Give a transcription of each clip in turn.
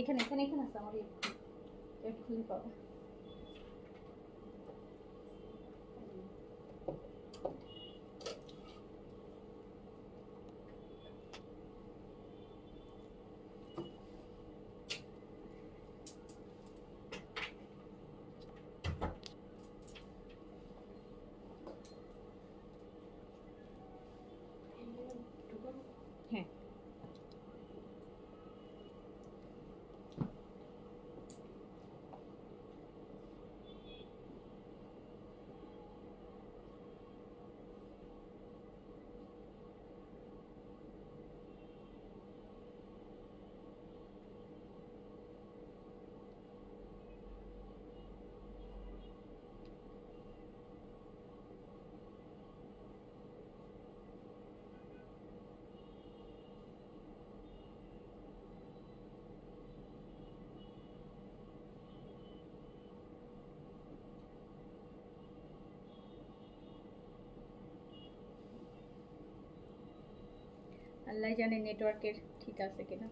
এখানে এখানে এখানে আছে আমার খুলে পাবে। আল্লাহ জানে নেটওয়ার্কের ঠিক আছে কিনা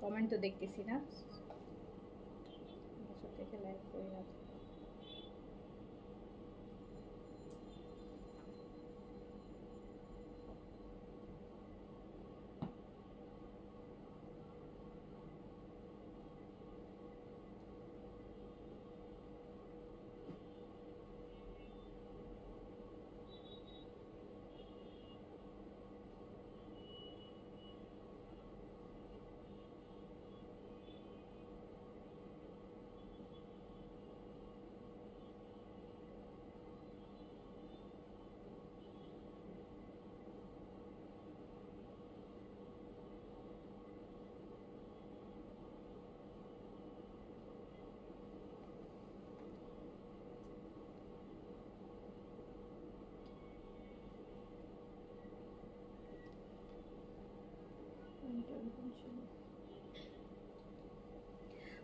কমেন্ট তো দেখতেছি না লাইভ করি রাখি।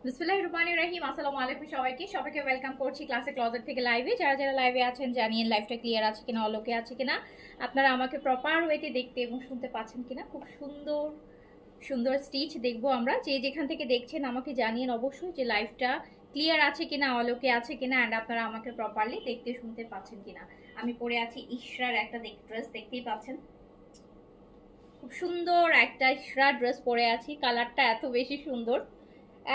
বিসমিল্লাহির রহমানির রহিম, আসসালামু সবাইকে। সবাইকে ওয়েলকাম করছি ক্লাসে থেকে লাইভে যারা যারা লাইভে আছেন ক্লিয়ার আছে অলোকে আছে কিনা, আপনারা আমাকে প্রপার দেখতে এবং শুনতে পাচ্ছেন কিনা। খুব সুন্দর সুন্দর স্টিচ দেখব আমরা। যে যেখান থেকে দেখছেন আমাকে জানিয়ে অবশ্যই যে লাইভটা ক্লিয়ার আছে কিনা, অলোকে আছে কিনা অ্যান্ড আপনারা আমাকে প্রপারলি দেখতে, শুনতে পাচ্ছেন কিনা। আমি পরে আছি ইশরার একটা ড্রেস দেখতেই পাচ্ছেন। খুব সুন্দর একটা ইশরা ড্রেস পরে আছি। কালারটা এত বেশি সুন্দর।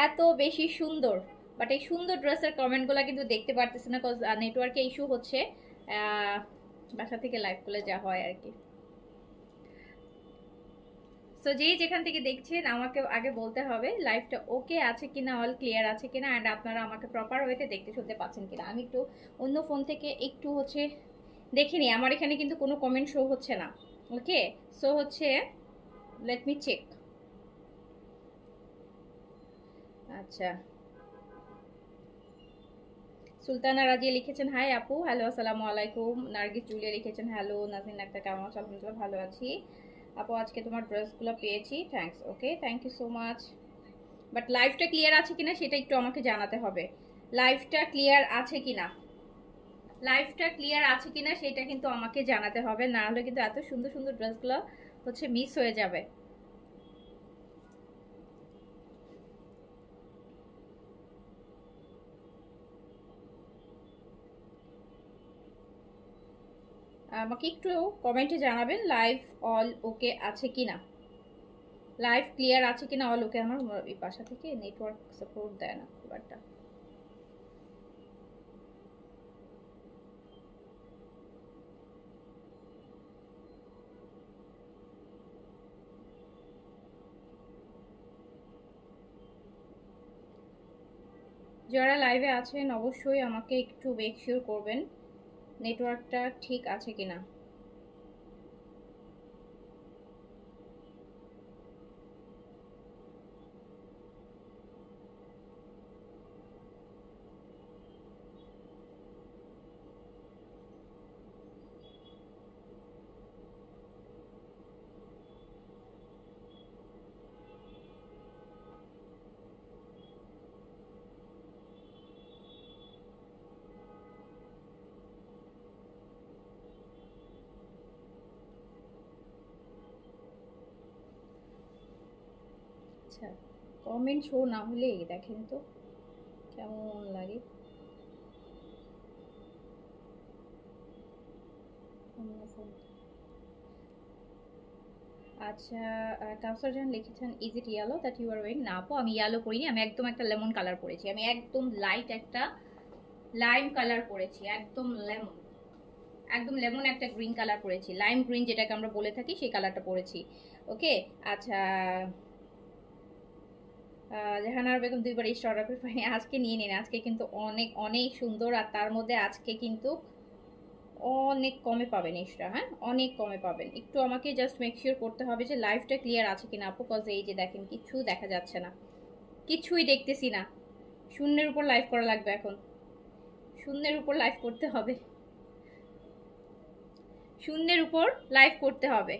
এত বেশি সুন্দর। বাট এই সুন্দর ড্রেসের কমেন্টগুলো কিন্তু দেখতে পারতেছে না কজ নেটওয়ার্কে ইস্যু হচ্ছে। বাসা থেকে লাইভ করলে যা হয় আর কি। সো যেই যেখান থেকে দেখছেন, আমাকে আগে বলতে হবে লাইভটা ওকে আছে কিনা অল ক্লিয়ার আছে কিনা অ্যান্ড আপনারা আমাকে প্রপার ওয়েতে দেখতে শুনতে পাচ্ছেন কিনা। আমি একটু অন্য ফোন থেকে একটু হচ্ছে দেখিনি আমার এখানে কিন্তু কোনো কমেন্ট শো হচ্ছে না। ওকে সো হচ্ছে লেট মি চেক আচ্ছা। সুলতানা রাজিয়া লিখেছেন, হাই আপু, হ্যালো, আসসালামু আলাইকুম। নার্গিস জুলিয়া লিখেছেন, হ্যালো নাজিন একটা কেমন আছো? আলহামদুলিল্লাহ ভালো আছি। আপু, আজকে তোমার ড্রেসগুলো পেয়েছি thanks okay thank you so much but লাইফটা ক্লিয়ার আছে কিনা সেটা একটু আমাকে জানাতে হবে। লাইফটা ক্লিয়ার আছে কিনা? লাইফটা ক্লিয়ার আছে কিনা সেটা কিন্তু আমাকে জানাতে হবে। না হলে কিন্তু এত সুন্দর সুন্দর ড্রেসগুলো হচ্ছে মিস হয়ে যাবে। আমাকে একটু কমেন্টে জানাবেন লাইভ অল ওকে আছে কিনা? লাইভ ক্লিয়ার আছে কিনা অল ওকে আমার এই বাসা থেকে নেটওয়ার্ক সাপোর্ট দেয় না খুব একটা। যারা লাইভে আছেন, অবশ্যই আমাকে একটু মেক শিওর করবেন। নেটওয়ার্কটা ঠিক আছে কিনা? আচ্ছা কমেন্ট শো না হলে দেখেন তো কেমন লাগে। আচ্ছা কাউসার জান লিখেছেন is it yellow that you are ওয়েং না আপু, আমি ইয়েলো করিনি আমি একদম একটা লেমন কালার পরেছি। আমি একদম লাইট একটা লাইম কালার পরেছি, একদম লেমন একদম লেমন একটা গ্রিন কালার পরেছি। লাইম গ্রিন যেটাকে আমরা বলে থাকি, সেই কালারটা পরেছি। ওকে আচ্ছা জাহানারা বেগম দুইবার এই করে পাইনি আজকে নিয়ে নিন আজকে কিন্তু অনেক অনেক সুন্দর আর তার মধ্যে আজকে কিন্তু অনেক কমে পাবেন এক্সট্রা হ্যাঁ? অনেক কমে পাবেন। একটু আমাকে জাস্ট মেক শিওর করতে হবে যে লাইফটা ক্লিয়ার আছে কিনা আপু কজ এই যে দেখেন, কিছু দেখা যাচ্ছে না। কিছুই দেখতেছি না। শূন্যের উপর লাইভ করা লাগবে এখন। শূন্যের উপর লাইভ করতে হবে। শূন্যের উপর লাইভ করতে হবে।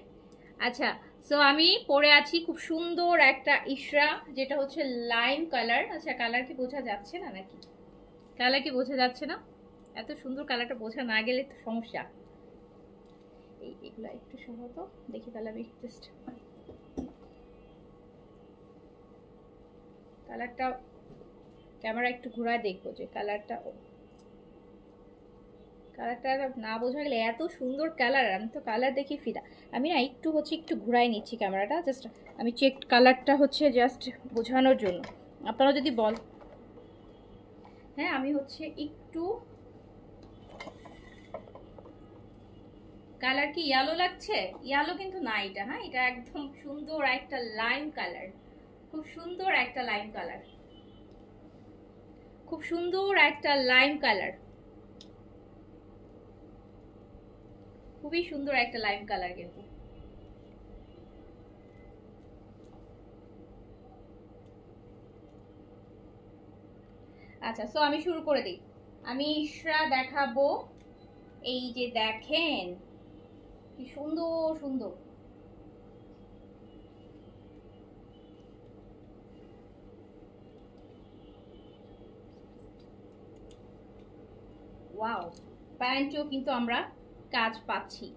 আচ্ছা সো আমি পরে আছি খুব সুন্দর একটা ইশরা, যেটা হচ্ছে লাইম কালার আচ্ছা কালার কি বোঝা যাচ্ছে না নাকি? কালার কি বোঝা যাচ্ছে না? এত সুন্দর কালারটা বোঝা না গেলে তো সমস্যা। এই, এগুলো একটু সহত দেখি তাহলে আমি জাস্ট কালারটা ক্যামেরা একটু ঘোরায় দেখব যে কালারটা কালারটা না বোঝা গেলে এত সুন্দর কালার আমি তো কালার দেখি ফিদা। আমি না একটু হচ্ছে একটু ঘুরাই নিচ্ছি ক্যামেরাটা জাস্ট আমি চেক কালারটা হচ্ছে জাস্ট বোঝানোর জন্য। আপনারা যদি বল। হ্যাঁ আমি হচ্ছে একটু কালার কি ইয়ালো লাগছে? ইয়ালো কিন্তু না এটা হ্যাঁ? এটা একদম সুন্দর একটা লাইম কালার খুব সুন্দর একটা লাইম কালার খুব সুন্দর একটা লাইম কালার খুবই সুন্দর একটা লাইম কালার কিন্তু। আচ্ছা সো আমি শুরু করে দিই। আমি ইশরা দেখাবো। এই যে দেখেন, কি সুন্দর সুন্দর। ওয়াও প্যান্টেও কিন্তু আমরা কাজ পাচ্ছি।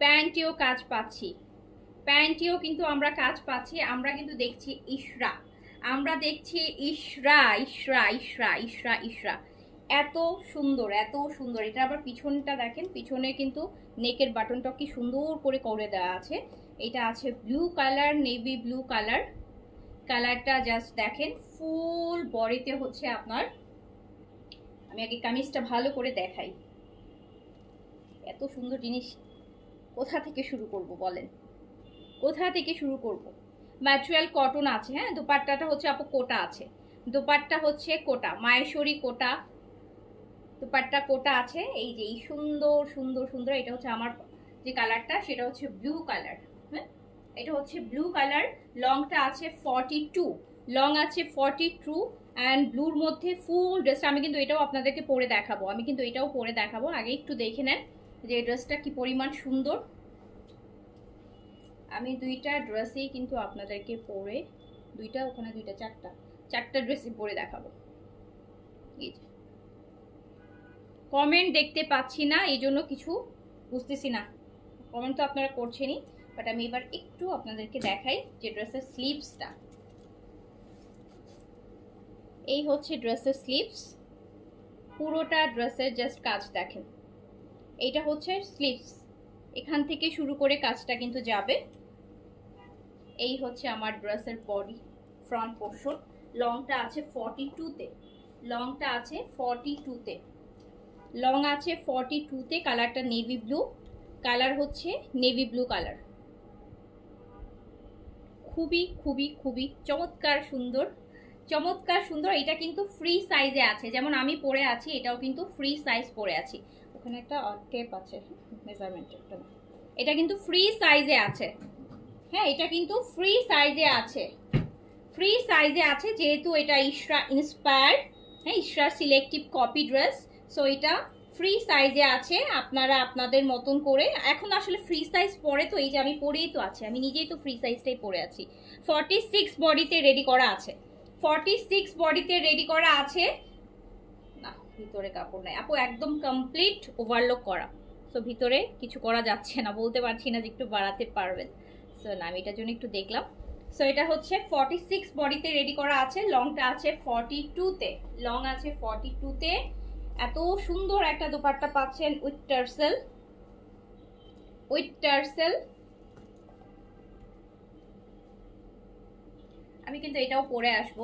প্যান্টেও কাজ পাচ্ছি। প্যান্টেও কিন্তু আমরা কাজ পাচ্ছি, আমরা কিন্তু দেখছি ইশরা। আমরা দেখছি ইশরা ইশরা ইশরা ইশরা ইশরা। এত সুন্দর এত সুন্দর। এটা আবার পিছনটা দেখেন, পিছনে কিন্তু নেকের বাটনটা কি সুন্দর করে করে দেওয়া আছে। এটা আছে blue colour navy blue colour কালারটা জাস্ট দেখেন ফুল বডিতে হচ্ছে আপনার। আমি আগে কামিজটা ভালো করে দেখাই। এত সুন্দর জিনিস কোথা থেকে শুরু করব বলেন? কোথা থেকে শুরু করব? ম্যাটেরিয়াল কটন আছে হ্যাঁ? দোপাট্টাটা হচ্ছে আপু কোটা আছে। দোপাট্টা হচ্ছে কোটা, মায়েশ্বরী কোটা। দোপাট্টা কোটা আছে, এই যে এই সুন্দর সুন্দর সুন্দর, এটা হচ্ছে আমার যে কালারটা, সেটা হচ্ছে ব্লু কালার হ্যাঁ? এটা হচ্ছে ব্লু কালার, লংটা আছে ফর্টি টু, লং আছে ফর্টি টু, অ্যান্ড ব্লুর মধ্যে ফুল ড্রেসটা, আমি কিন্তু এটাও আপনাদেরকে পরে দেখাবো, আমি কিন্তু এটাও পরে দেখাবো, আগে একটু দেখে নেন। যে ড্রেসটা কি পরিমাণ সুন্দর? আমি দুইটা ড্রেসেই কিন্তু আপনাদেরকে পরে, দুইটা, ওখানে দুইটা, চারটা চারটা ড্রেসই পরে দেখাবো। কমেন্ট দেখতে পাচ্ছি না, এই জন্য কিছু বুঝতেছি না। কমেন্ট তো আপনারা করছেনই বাট আমি এবার একটু আপনাদেরকে দেখাই যে ড্রেসের স্লিভসটা এই হচ্ছে ড্রেসের স্লিভস পুরোটা ড্রেসের জাস্ট কাজ দেখেন। এইটা হচ্ছে স্লিভস এখান থেকে শুরু করে কাজটা কিন্তু যাবে। এই হচ্ছে আমার ড্রেসের বডি ফ্রন্ট পোর্শন লংটা আছে ফর্টি টুতে লংটা আছে ফর্টি টুতে লং আছে ফর্টি টুতে কালারটা নেভি ব্লু কালার হচ্ছে নেভি ব্লু কালার খুবই খুবই খুবই চমৎকার সুন্দর। চমৎকার সুন্দর, এটা কিন্তু ফ্রি সাইজে আছে। যেমন আমি পরে আছি, এটাও কিন্তু ফ্রি সাইজ পরে আছি। ওখানে একটা টেপ আছে মেজারমেন্ট একটা এটা কিন্তু ফ্রি সাইজে আছে। হ্যাঁ এটা কিন্তু ফ্রি সাইজে আছে। ফ্রি সাইজে আছে যেহেতু এটা ইশরা ইন্সপায়ার্ড হ্যাঁ Ishra selective copy dress so এটা ফ্রি সাইজে আছে, আপনারা আপনাদের মতন করে। এখন আসলে ফ্রি সাইজ পরে তো, এই যে আমি পরেই তো আছি, আমি নিজেই তো ফ্রি সাইজটাই পরে আছি। ফর্টি সিক্স বডিতে রেডি করা আছে। ফর্টি সিক্স বডিতে রেডি করা আছে ভিতরে কাপড় নাই। আপু, একদম কমপ্লিট ওভারলোক করা। সো ভিতরে কিছু করা যাচ্ছে না, বলতে পারছি না যে একটু বাড়াতে পারবেন। সো না, আমি এটার জন্য একটু দেখলাম। সো এটা হচ্ছে ফর্টি সিক্স বডিতে রেডি করা আছে লংটা আছে ফর্টি টুতে লং আছে ফর্টি টুতে এত সুন্দর একটা দোপাট্টা পাচ্ছেন উইথ টার্সেল উইথ টার্সেল আমি কিন্তু এটাও পরে আসব।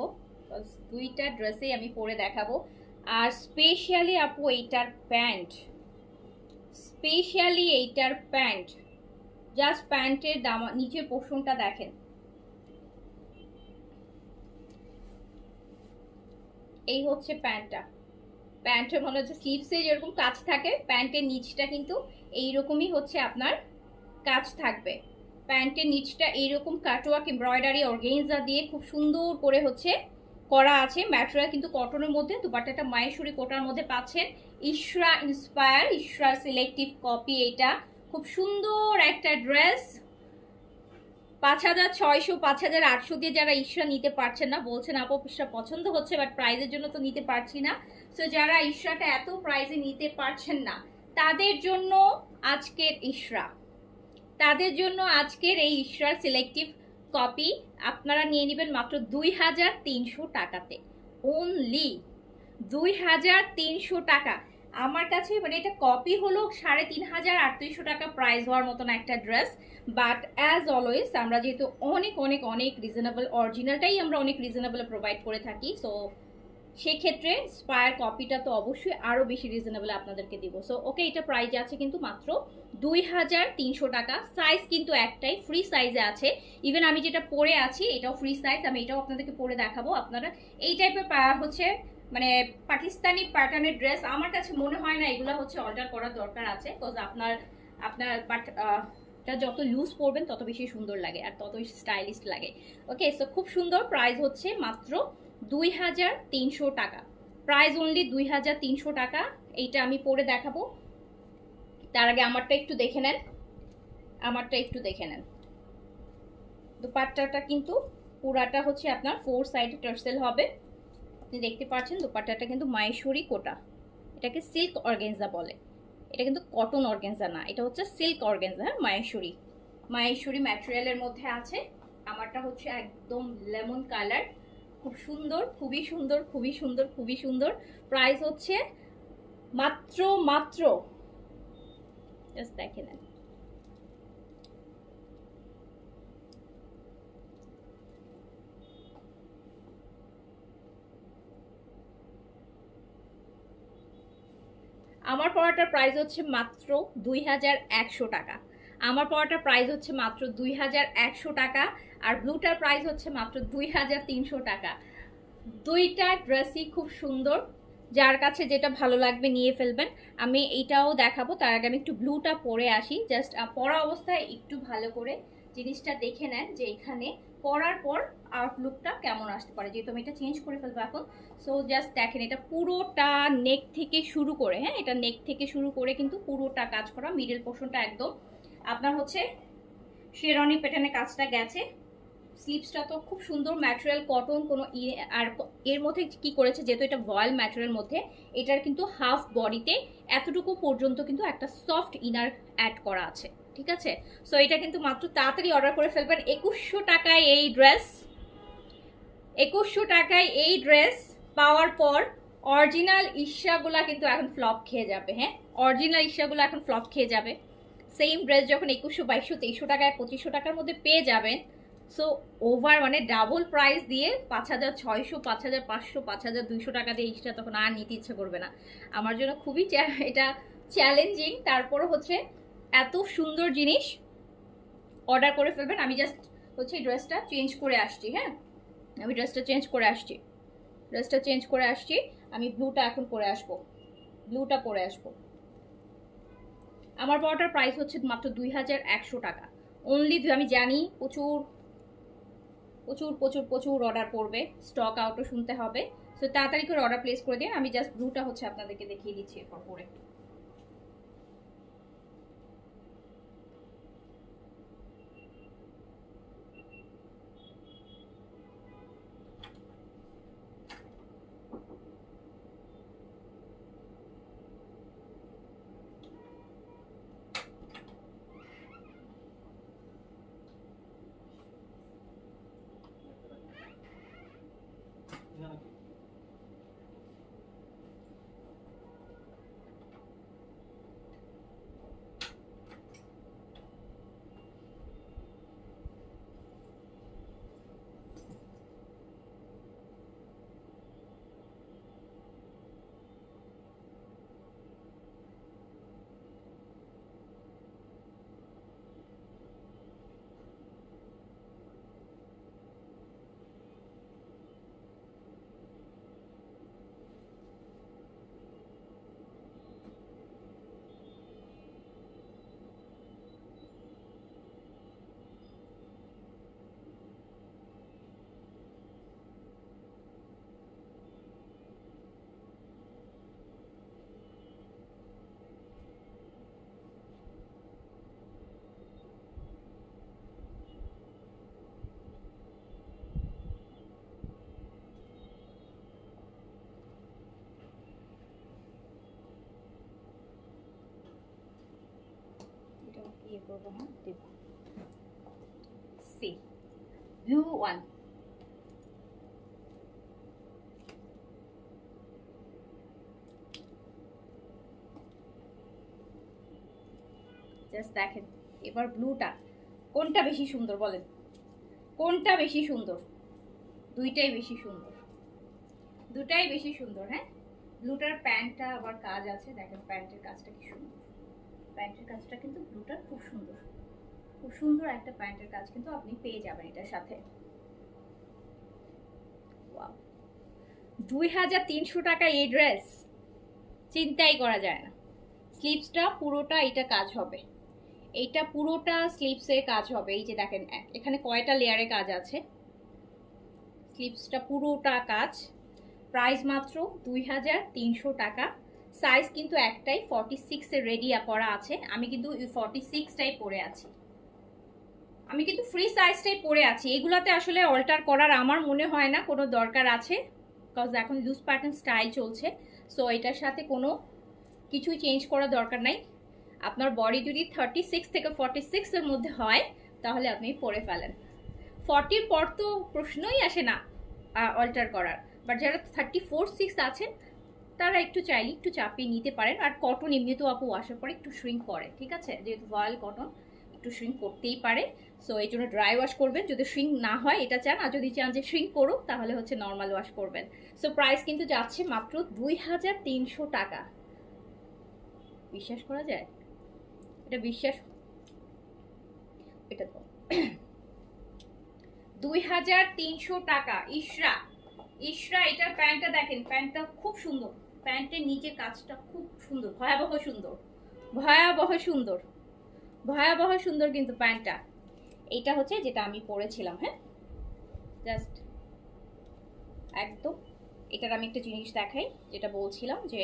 দুইটা ড্রেসেই আমি পরে দেখাবো। আর স্পেশালি আপু এইটার প্যান্ট স্পেশালি এইটার প্যান্ট জাস্ট প্যান্টের দাম, নিচের পোর্শনটা দেখেন। এই হচ্ছে প্যান্টটা প্যান্টের মনে হচ্ছে স্লিভসে যেরকম কাজ থাকে প্যান্টের নিচটা কিন্তু এইরকমই হচ্ছে আপনার কাজ থাকবে। প্যান্টের নিচটা এইরকম কাটওয়ার্ক এমব্রয়ডারি অর্গেনজা দিয়ে খুব সুন্দর করে হচ্ছে করা আছে ম্যাটেরিয়াল কিন্তু কটনের মধ্যে দুপাট্টাটা মায়েশ্বরী কোটার মধ্যে পাচ্ছেন। Ishra inspire Ishra selective copy এটা খুব সুন্দর একটা ড্রেস পাঁচ হাজার ছয়শো, পাঁচ হাজার আটশো দিয়ে যারা ইশরা নিতে পারছেন না, বলছেন, আপু পছন্দ হচ্ছে বাট প্রাইজের জন্য তো নিতে পারছি না। সো যারা ইশরাটা এত প্রাইজে নিতে পারছেন না, তাদের জন্য আজকের ইশরা। তাদের জন্য আজকের এই ইশরার সিলেক্টিভ কপি আপনারা নিয়ে নেবেন মাত্র দুই হাজার তিনশো টাকাতে। ওনলি দুই হাজার তিনশো টাকা। আমার কাছে মানে এটা কপি হলো সাড়ে তিন হাজার আটত্রিশশো টাকা প্রাইস হওয়ার মতন একটা ড্রেস বাট অ্যাজ অলওয়েজ আমরা যেহেতু অনেক অনেক অনেক রিজনেবল অরিজিনালটাই আমরা অনেক রিজনেবল প্রোভাইড করে থাকি সো সেক্ষেত্রে স্পায়ার কপিটা তো অবশ্যই আরও বেশি রিজনেবল আপনাদেরকে দিব। সো ওকে এটা প্রাইস আছে কিন্তু মাত্র দুই হাজার তিনশো টাকা। সাইজ কিন্তু একটাই ফ্রি সাইজে আছে। ইভেন আমি যেটা পরে আছি, এটাও ফ্রি সাইজ আমি এটাও আপনাদেরকে পরে দেখাবো। আপনারা এই টাইপের হচ্ছে মানে পাকিস্তানি প্যাটার্নের ড্রেস আমার কাছে মনে হয় না এগুলো হচ্ছে অর্ডার করার দরকার আছে বিকজ আপনার আপনার বাট এটা যত লুজ পরবেন, তত বেশি সুন্দর লাগে, আর তত স্টাইলিশ লাগে। ওকে সো খুব সুন্দর প্রাইস হচ্ছে মাত্র দুই হাজার তিনশো টাকা। প্রাইস অনলি দুই হাজার তিনশো টাকা। এইটা আমি পরে দেখাবো। তার আগে আমারটা একটু দেখে নেন। আমারটা একটু দেখে নেন। দুপাট্টাটা কিন্তু পুরাটা হচ্ছে আপনার ফোর সাইড টার্সেল হবে। আপনি দেখতে পাচ্ছেন দুপাট্টাটা কিন্তু মায়েশ্বরী কোটা। এটাকে সিল্ক অর্গেনজা বলে। এটা কিন্তু কটন অর্গেনজা না। এটা হচ্ছে সিল্ক অর্গেনজা হ্যাঁ? মায়েশ্বরী মায়েশ্বরী ম্যাটেরিয়ালের মধ্যে আছে। আমারটা হচ্ছে একদম লেমন কালার খুব সুন্দর, খুবই সুন্দর খুবই সুন্দর খুবই সুন্দর। প্রাইস হচ্ছে মাত্র মাত্র। দেখে নেন। আমার পড়াটার প্রাইস হচ্ছে মাত্র দুই হাজার একশো টাকা। আমার পড়াটার প্রাইস হচ্ছে মাত্র দুই হাজার একশো টাকা আর ব্লুটার প্রাইস হচ্ছে মাত্র দুই হাজার তিনশো টাকা। দুইটা ড্রেসই খুব সুন্দর। যার কাছে যেটা ভালো লাগবে নিয়ে ফেলবেন। আমি এইটাও দেখাবো। তার আগে আমি একটু ব্লুটা পরে আসি। জাস্ট পরা অবস্থায় একটু ভালো করে জিনিসটা দেখে নেন যে এখানে পরার পর আউটলুকটা কেমন আসতে পারে। যেহেতু আমি এটা চেঞ্জ করে ফেলব এখন। সো জাস্ট দেখেন, এটা পুরোটা নেক থেকে শুরু করে হ্যাঁ? এটা নেক থেকে শুরু করে কিন্তু পুরোটা কাজ করা। মিডল পোর্শনটা একদম আপনার হচ্ছে শেরনি প্যাটার্নে কাজটা গেছে। স্লিপসটা তো খুব সুন্দর ম্যাটেরিয়াল কটন কোনো আর এর মধ্যে কি করেছে যেহেতু এটা ভয়েল ম্যাটেরিয়াল মধ্যে, এটার কিন্তু হাফ বডিতে এতটুকু পর্যন্ত কিন্তু একটা সফট ইনার অ্যাড করা আছে, ঠিক আছে? সো এটা কিন্তু মাত্র তাড়াতাড়ি অর্ডার করে ফেলবেন। একুশশো টাকায় এই ড্রেস একুশশো টাকায় এই ড্রেস পাওয়ার পর অরিজিনাল ইশাগুলা কিন্তু এখন ফ্লপ খেয়ে যাবে হ্যাঁ? অরিজিনাল ইশাগুলো এখন ফ্লপ খেয়ে যাবে। সেম ড্রেস যখন একুশশো বাইশশো তেইশশো টাকায় পঁচিশশো টাকার মধ্যে পেয়ে যাবেন সো ওভার মানে ডাবল প্রাইস দিয়ে পাঁচ হাজার ছয়শো, পাঁচ হাজার পাঁচশো, পাঁচ হাজার দুইশো টাকা দিয়ে ইসটা তখন আর নিতে ইচ্ছে করবে না। আমার জন্য খুবই এটা চ্যালেঞ্জিং তারপর হচ্ছে এত সুন্দর জিনিস অর্ডার করে ফেলবেন। আমি জাস্ট হচ্ছে ড্রেসটা চেঞ্জ করে আসছি হ্যাঁ? আমি ড্রেসটা চেঞ্জ করে আসছি। ড্রেসটা চেঞ্জ করে আসছি। আমি ব্লুটা এখন পরে আসব। ব্লুটা পরে আসব। আমার পরোটার প্রাইস হচ্ছে মাত্র দুই হাজার একশো টাকা। অনলি আমি জানি প্রচুর প্রচুর প্রচুর প্রচুর অর্ডার পড়বে স্টক আউটও শুনতে হবে। সো তাড়াতাড়ি করে অর্ডার প্লেস করে দিন, আমি জাস্ট ব্লুটা হচ্ছে আপনাদেরকে দেখিয়ে দিচ্ছি এরপর পরে। ইয়ে করব হ্যাঁ দেব সি ব্লু ওয়ান দেখেন, এবার ব্লুটা কোনটা বেশি সুন্দর বলেন? কোনটা বেশি সুন্দর? দুইটাই বেশি সুন্দর। দুটাই বেশি সুন্দর হ্যাঁ? ব্লুটার প্যান্টটা আবার কাজ আছে। দেখেন প্যান্টের কাজটা কি সুন্দর। প্যান্টের কাজটা কিন্তু ব্লুটার খুব সুন্দর। খুব সুন্দর একটা প্যান্টের কাজ কিন্তু আপনি পেয়ে যাবেন এটার সাথে. দুই হাজার তিনশো টাকা এই ড্রেস। চিন্তাই করা যায় না। স্লিপসটা পুরোটা এটা কাজ হবে। এইটা পুরোটা স্লিপসের কাজ হবে। এই যে দেখেন এখানে কয়টা লেয়ারে কাজ আছে? স্লিপসটা পুরোটা কাজ। প্রাইস মাত্র দুই হাজার তিনশো টাকা। সাইজ কিন্তু একটাই ফর্টি সিক্সে রেডি পরা আছে। আমি কিন্তু ফর্টি সিক্সটাই পরে আছি। আমি কিন্তু ফ্রি সাইজটাই পরে আছি। এগুলাতে আসলে অল্টার করার আমার মনে হয় না, কোনো দরকার আছে। বিকজ এখন লুজ প্যাটার্ন স্টাইল চলছে। সো এটার সাথে কোনো কিছুই চেঞ্জ করার দরকার নাই। আপনার বডি যদি থার্টি সিক্স থেকে ফর্টি সিক্সের মধ্যে হয়, তাহলে আপনি পরে ফেলেন। ফর্টির পর তো প্রশ্নই আসে না অল্টার করার। বাট যারা থার্টি ফোর সিক্স আছেন তারা একটু চাইলে একটু চাপিয়ে নিতে পারেন। আর কটন এমনিতেও আপু আসার পরে একটু শ্রিঙ্ক করে, ঠিক আছে? যেহেতু ভয়েল কটন একটু শ্রিঙ্ক করতেই পারে। সো এই জন্য ড্রাই ওয়াশ করবেন। যদি শ্রিঙ্ক না হয়, এটা চান। আর যদি চান যে শ্রিঙ্ক করুক, তাহলে হচ্ছে নর্মাল ওয়াশ করবেন। সো প্রাইস কিন্তু যাচ্ছে মাত্র দুই হাজার তিনশো টাকা। বিশ্বাস করা যায়? এটা বিশ্বাস এটা তো। দুই হাজার তিনশো টাকা। ইশরা ইশরা, এটার প্যান্টটা দেখেন। প্যান্টটা খুব সুন্দর। প্যান্টের নিচে কাজটা খুব সুন্দর, ভয়াবহ সুন্দর ভয়াবহ সুন্দর ভয়াবহ সুন্দর কিন্তু প্যান্টটা। এইটা হচ্ছে যেটা আমি পরেছিলাম হ্যাঁ? জাস্ট একদম। এটার আমি একটা জিনিস দেখাই, যেটা বলছিলাম যে,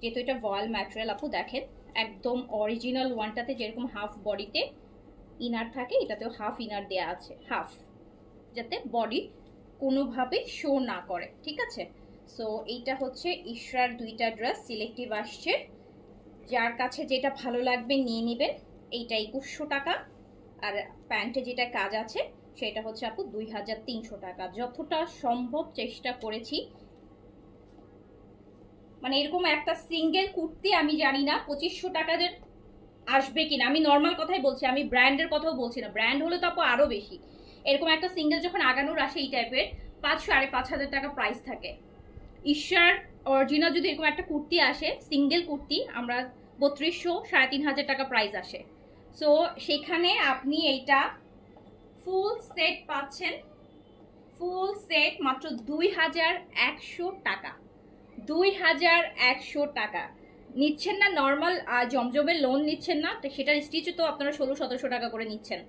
যেহেতু এটা ভয়েল ম্যাটেরিয়াল আপু দেখেন, একদম অরিজিনাল ওয়ানটাতে যেরকম হাফ বডিতে ইনার থাকে, এটাতেও হাফ ইনার দেয়া আছে হাফ যাতে বডি কোনোভাবে শো না করে, ঠিক আছে? সো এইটা হচ্ছে ইশরার দুইটা ড্রেস সিলেক্টিভ আসছে। যার কাছে যেটা ভালো লাগবে নিয়ে নেবেন, এইটা একুশশো টাকা। আর প্যান্টে যেটা কাজ আছে, সেটা হচ্ছে আপু দুই হাজার তিনশো টাকা। যতটা সম্ভব চেষ্টা করেছি। মানে এরকম একটা সিঙ্গেল কুর্তি আমি জানি না, পঁচিশশো টাকাদের আসবে কিনা। আমি নর্মাল কথাই বলছি, আমি ব্র্যান্ডের কথাও বলছি না। ব্র্যান্ড হলে তো আপু আরও বেশি। এরকম একটা সিঙ্গেল যখন আগানোর আসে এই টাইপের পাঁচ সাড়ে পাঁচ হাজার টাকা প্রাইস থাকে। ঈশ্বর অরিজিনাল যদি এরকম একটা কুর্তি আসে সিঙ্গেল কুর্তি, আমরা বত্রিশশো সাড়ে তিন হাজার টাকা প্রাইস আসে। সো সেখানে আপনি এইটা ফুল সেট পাচ্ছেন। ফুল সেট মাত্র দুই হাজার একশো টাকা। দুই হাজার একশো টাকা। নিচ্ছেন না নর্মাল জমজমের লোন নিচ্ছেন না, তো সেটার স্টিচও তো আপনারা ষোলো, সতেরোশো টাকা করে নিচ্ছেন।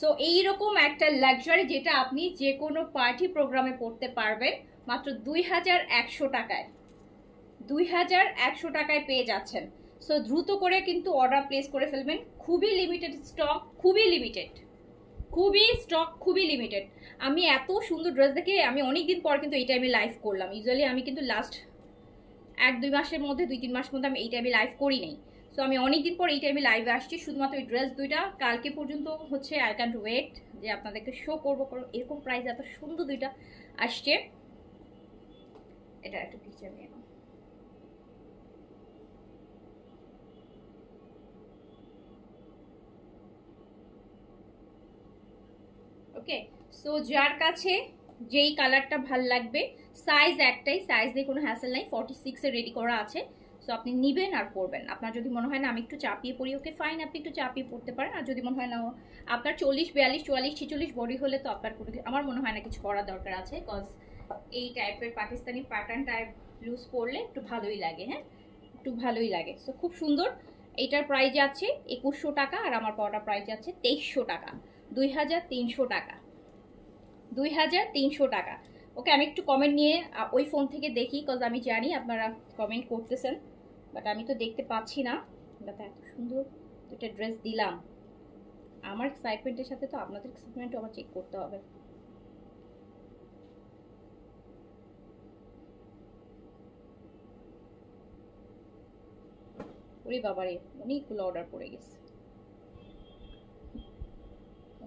সো এইরকম একটা লাক্সারি যেটা আপনি যে কোনো পার্টি প্রোগ্রামে পড়তে পারবেন। মাত্র দুই হাজার একশো টাকায়। দুই হাজার একশো টাকায় পেয়ে যাচ্ছেন। সো দ্রুত করে কিন্তু অর্ডার প্লেস করে ফেলবেন। খুবই লিমিটেড স্টক খুবই লিমিটেড খুবই স্টক খুবই লিমিটেড আমি এত সুন্দর ড্রেস দেখে আমি অনেক দিন পর কিন্তু এই টাইমে লাইভ করলাম। ইউজুয়ালি আমি কিন্তু লাস্ট এক, দুই মাসের মধ্যে, দুই, তিন মাসের মধ্যে আমি এই টাইমে লাইভ করি নাই। সো আমি অনেকদিন পর এই টাইমে লাইভে আসছি। শুধুমাত্র এই ড্রেস দুইটা। কালকে পর্যন্ত হচ্ছে আই ক্যান্ট ওয়েট যে আপনাদেরকে শো করব। করো এরকম প্রাইস এত সুন্দর দুইটা আসছে। এটা একটা পিকচার নিয়ে নাও। ওকে সো যার কাছে যেই কালারটা ভালো লাগবে সাইজ একটাই সাইজ দিয়ে কোনো হ্যাসেল নাই ফর্টি সিক্সে রেডি করা আছে। সো আপনি নিবেন আর পরবেন। আপনার যদি মনে হয় না, আমি একটু চাপিয়ে পড়ি ওকে ফাইন আপনি একটু চাপিয়ে পড়তে পারেন। আর যদি মনে হয় না আপনার চল্লিশ, বিয়াল্লিশ, চুয়াল্লিশ, ছিচল্লিশ বডি হলে তো আপনার কোনো আমার মনে হয় না কিছু করার দরকার আছে কজ এই টাইপের পাকিস্তানি প্যাটার্ন টাইপ লুজ পরলে একটু ভালোই লাগে হ্যাঁ? একটু ভালোই লাগে। সো খুব সুন্দর। এইটার প্রাইস যাচ্ছে একুশশো টাকা আর আমার পাওয়াটা প্রাইস যাচ্ছে তেইশশো টাকা। দুই হাজার তিনশো টাকা। দুই হাজার তিনশো টাকা। ওকে আমি একটু কমেন্ট নিয়ে ওই ফোন থেকে দেখি কজ আমি জানি আপনারা কমেন্ট করতেছেন। বাট আমি তো দেখতে পাচ্ছি না। বাট এত সুন্দর দুটো ড্রেস দিলাম। আমার এক্সাইটমেন্টের সাথে তো আপনাদের এক্সাইটমেন্টও আমার চেক করতে হবে। ওরে বাবারে, অনেকগুলো অর্ডার পড়ে গেছে।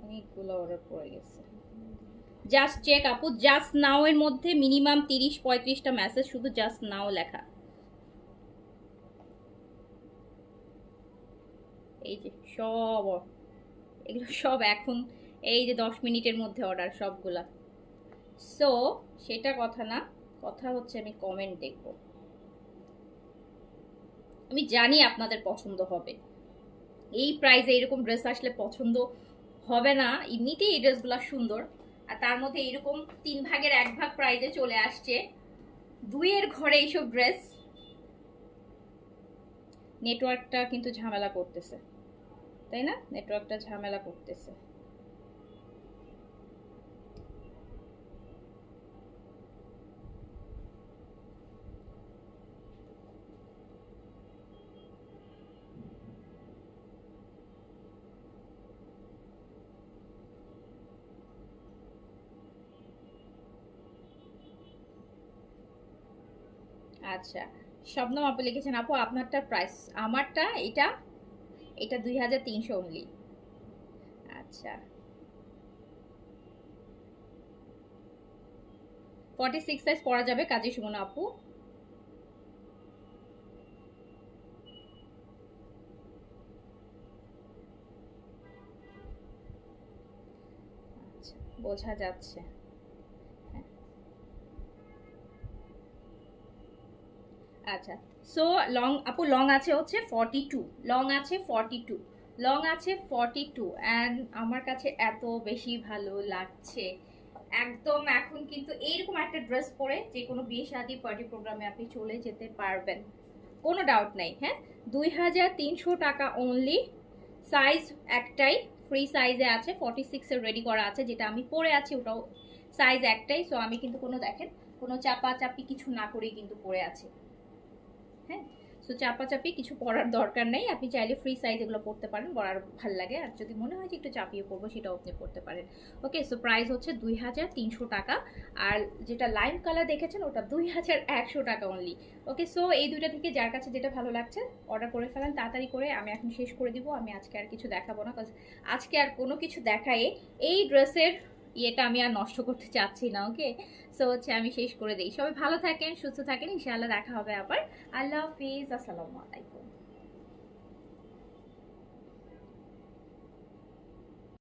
ড্রেসগুলো অর্ডার পড়ে গেছে। জাস্ট চেক আপু জাস্ট নাও এর মধ্যে মিনিমাম তিরিশ পঁয়ত্রিশটা মেসেজ শুধু জাস্ট নাও লেখা। এই যে সব এগুলো সব এখন, এই যে দশ মিনিটের মধ্যে অর্ডার সবগুলা। সো সেটা কথা না, কথা হচ্ছে আমি কমেন্ট দেখব। আমি জানি আপনাদের পছন্দ হবে। এই প্রাইজে এরকম ড্রেস আসলে পছন্দ হবে না। এমনিতেই এই ড্রেসগুলো সুন্দর। আর তার মধ্যে এরকম তিন ভাগের এক ভাগ প্রাইজে চলে আসছে। দুইয়ের ঘরে এইসব ড্রেস নেটওয়ার্কটা কিন্তু ঝামেলা করতেছে। তাই না? নেটওয়ার্কটা ঝামেলা করতেছে। আচ্ছা শবনম আপু লিখেছেন, আপু, আপনারটা প্রাইস আমারটা এটা এটা দুই হাজার তিনশো অনলি আচ্ছা। ফর্টি সিক্স সাইজ পরা যাবে কাজী সুমন আপু। আচ্ছা বোঝা যাচ্ছে। আচ্ছা। সো লং আপু লং আছে হচ্ছে ফর্টি টু লং আছে ফর্টি টু লং আছে ফর্টি টু অ্যান্ড আমার কাছে এত বেশি ভালো লাগছে। একদম এখন কিন্তু এইরকম একটা ড্রেস পরে যে কোনো বিয়ে শাদি পার্টি প্রোগ্রামে আপনি চলে যেতে পারবেন। কোনো ডাউট নাই হ্যাঁ? দুই হাজার তিনশো টাকা অনলি সাইজ একটাই। ফ্রি সাইজে আছে। ফর্টি সিক্সের রেডি করা আছে। যেটা আমি পরে আছি, ওটাও সাইজ একটাই। সো আমি কিন্তু কোনো, দেখেন, কোনো চাপা চাপি কিছু না করেই কিন্তু পরে আছি। হ্যাঁ? সো চাপাচাপি কিছু পরার দরকার নেই। আপনি চাইলে ফ্রি সাইজ এগুলো পড়তে পারেন পরার ভালো লাগে। আর যদি মনে হয় যে একটু চাপিয়ে পরবো সেটাও আপনি পড়তে পারেন। ওকে সো প্রাইস হচ্ছে দুই হাজার তিনশো টাকা। আর যেটা লাইম কালার দেখেছেন, ওটা দুই হাজার একশো টাকা অনলি ওকে সো এই দুইটা থেকে যার কাছে যেটা ভালো লাগছে অর্ডার করে ফেলেন। তাড়াতাড়ি করে আমি এখন শেষ করে দিব। আমি আজকে আর কিছু দেখাবো না আজকে আর কোনো কিছু দেখায় এই ড্রেসের ইয়েটা আমি আর নষ্ট করতে চাচ্ছি না ওকে সো হচ্ছে আমি শেষ করে দিই। সবাই ভালো থাকেন, সুস্থ থাকেন, ইনশাআল্লাহ দেখা হবে আবার। আল্লাহ হাফিজ, আসসালামু আলাইকুম।